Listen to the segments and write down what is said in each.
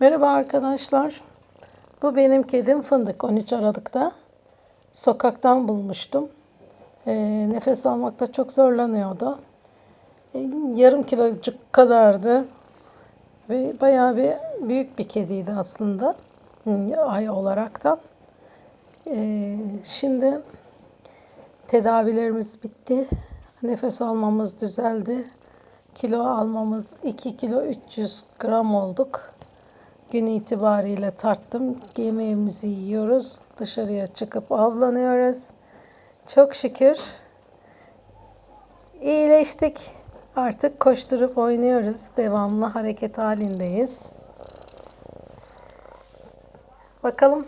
Merhaba arkadaşlar. Bu benim kedim Fındık 13 Aralık'ta. Sokaktan bulmuştum. Ee, nefes almakta çok zorlanıyordu. Ee, yarım kilocuk kadardı. Ve bayağı bir büyük bir kediydi aslında. Hmm, Ay olarak da. Ee, şimdi tedavilerimiz bitti. Nefes almamız düzeldi. Kilo almamız 2 kilo 300 gram olduk. Gün itibariyle tarttım. Yemeğimizi yiyoruz. Dışarıya çıkıp avlanıyoruz. Çok şükür iyileştik. Artık koşturup oynuyoruz. Devamlı hareket halindeyiz. Bakalım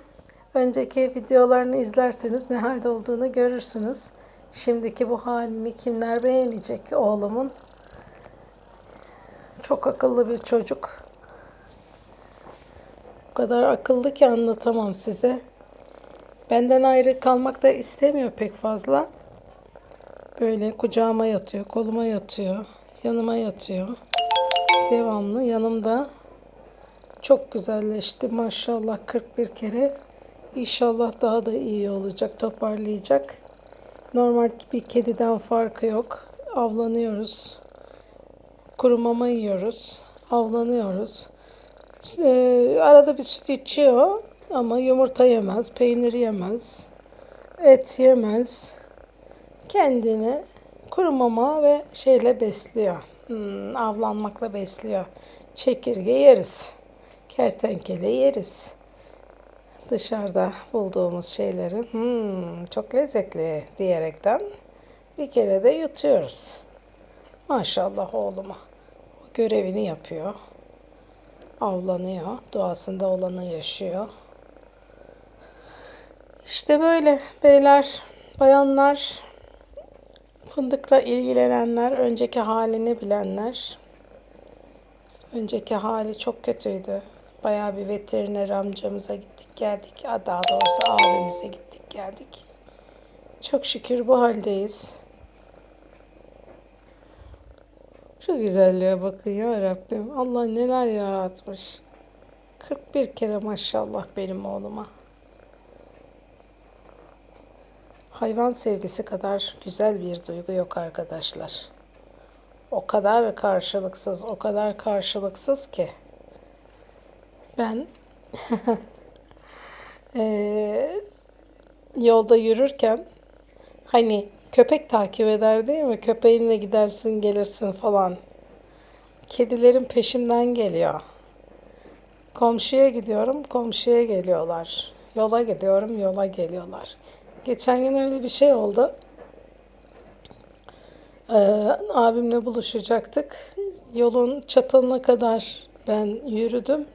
önceki videolarını izlerseniz ne halde olduğunu görürsünüz. Şimdiki bu halini kimler beğenecek oğlumun? Çok akıllı bir çocuk. Kadar akıllı ki anlatamam size. Benden ayrı kalmak da istemiyor pek fazla. Böyle kucağıma yatıyor, koluma yatıyor, yanıma yatıyor. Devamlı yanımda. Çok güzelleşti maşallah 41 kere. İnşallah daha da iyi olacak, toparlayacak. Normal bir kediden farkı yok. Avlanıyoruz. Kuru mama yiyoruz. Avlanıyoruz. Ee, arada bir süt içiyor ama yumurta yemez, peynir yemez, et yemez. Kendini kuru mama ve şeyle besliyor. Hmm, avlanmakla besliyor. Çekirge yeriz. Kertenkele yeriz. Dışarıda bulduğumuz şeyleri hmm, çok lezzetli diyerekten bir kere de yutuyoruz. Maşallah oğluma. O görevini yapıyor avlanıyor. Doğasında olanı yaşıyor. İşte böyle beyler, bayanlar, fındıkla ilgilenenler, önceki halini bilenler. Önceki hali çok kötüydü. Bayağı bir veteriner amcamıza gittik geldik. Daha doğrusu abimize gittik geldik. Çok şükür bu haldeyiz. Şu güzelliğe bakın ya Rabbim. Allah neler yaratmış. 41 kere maşallah benim oğluma. Hayvan sevgisi kadar güzel bir duygu yok arkadaşlar. O kadar karşılıksız, o kadar karşılıksız ki. Ben e, yolda yürürken hani köpek takip eder değil mi? Köpeğinle gidersin gelirsin falan. Kedilerin peşimden geliyor. Komşuya gidiyorum, komşuya geliyorlar. Yola gidiyorum, yola geliyorlar. Geçen gün öyle bir şey oldu. Ee, abimle buluşacaktık. Yolun çatılına kadar ben yürüdüm.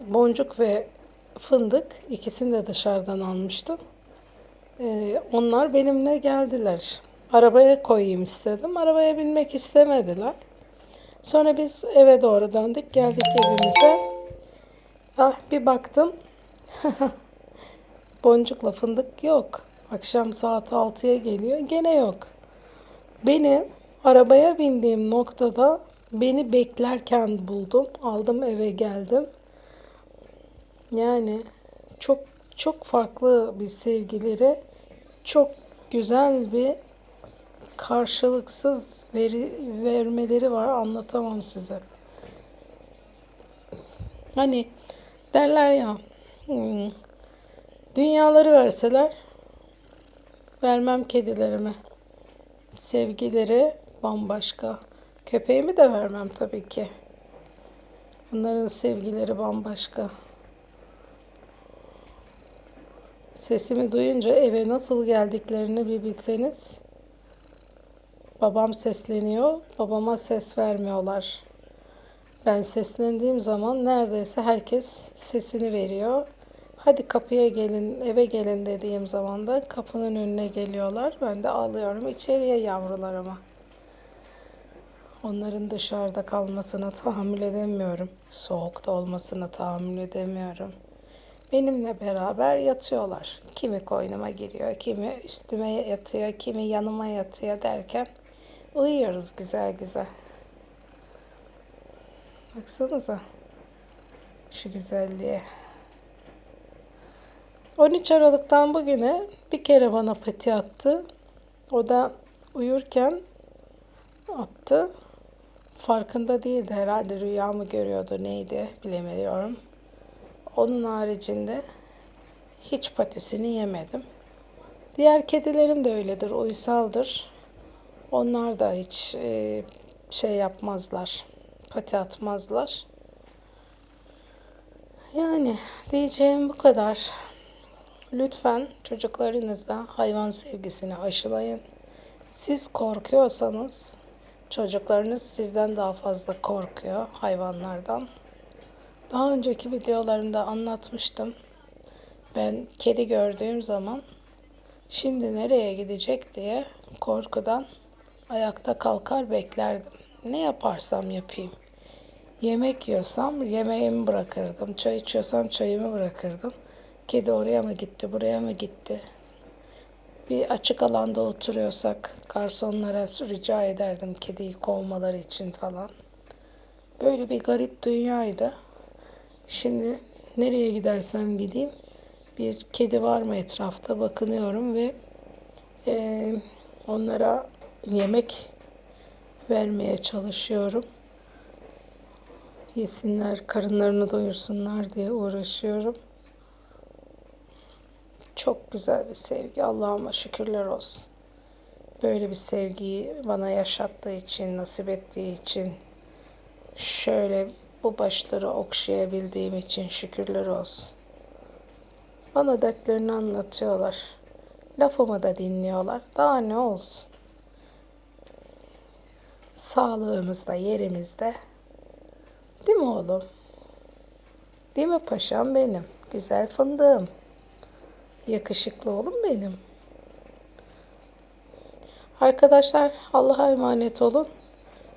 Boncuk ve fındık ikisini de dışarıdan almıştım. Ee, onlar benimle geldiler. Arabaya koyayım istedim. Arabaya binmek istemediler. Sonra biz eve doğru döndük. Geldik evimize. Ah, bir baktım. Boncukla fındık yok. Akşam saat 6'ya geliyor. Gene yok. Beni arabaya bindiğim noktada beni beklerken buldum. Aldım eve geldim. Yani çok çok farklı bir sevgileri, çok güzel bir karşılıksız veri, vermeleri var. Anlatamam size. Hani derler ya, hmm, dünyaları verseler vermem kedilerime. Sevgileri bambaşka. Köpeğimi de vermem tabii ki. Onların sevgileri bambaşka. Sesimi duyunca eve nasıl geldiklerini bir bilseniz. Babam sesleniyor, babama ses vermiyorlar. Ben seslendiğim zaman neredeyse herkes sesini veriyor. Hadi kapıya gelin, eve gelin dediğim zaman da kapının önüne geliyorlar. Ben de alıyorum içeriye yavrularımı. Onların dışarıda kalmasına tahammül edemiyorum. Soğukta olmasına tahammül edemiyorum. Benimle beraber yatıyorlar. Kimi koynuma giriyor, kimi üstüme yatıyor, kimi yanıma yatıyor derken uyuyoruz güzel güzel. Baksanıza. Şu güzelliğe. 13 Aralık'tan bugüne bir kere bana pati attı. O da uyurken attı. Farkında değildi herhalde rüya mı görüyordu neydi bilemiyorum. Onun haricinde hiç patisini yemedim. Diğer kedilerim de öyledir, uysaldır. Onlar da hiç e, şey yapmazlar, pati atmazlar. Yani diyeceğim bu kadar. Lütfen çocuklarınıza hayvan sevgisini aşılayın. Siz korkuyorsanız çocuklarınız sizden daha fazla korkuyor hayvanlardan. Daha önceki videolarımda anlatmıştım. Ben kedi gördüğüm zaman şimdi nereye gidecek diye korkudan ayakta kalkar beklerdim. Ne yaparsam yapayım. Yemek yiyorsam yemeğimi bırakırdım. Çay içiyorsam çayımı bırakırdım. Kedi oraya mı gitti, buraya mı gitti? Bir açık alanda oturuyorsak garsonlara rica ederdim kediyi kovmaları için falan. Böyle bir garip dünyaydı. Şimdi nereye gidersem gideyim bir kedi var mı etrafta bakınıyorum ve e, onlara yemek vermeye çalışıyorum. Yesinler, karınlarını doyursunlar diye uğraşıyorum. Çok güzel bir sevgi. Allah'ıma şükürler olsun. Böyle bir sevgiyi bana yaşattığı için, nasip ettiği için, şöyle bu başları okşayabildiğim için şükürler olsun. Bana dertlerini anlatıyorlar. Lafımı da dinliyorlar. Daha ne olsun? Sağlığımız da yerimizde. Değil mi oğlum? Değil mi paşam benim? Güzel fındığım. Yakışıklı oğlum benim. Arkadaşlar Allah'a emanet olun.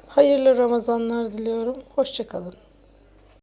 Hayırlı Ramazanlar diliyorum. Hoşçakalın.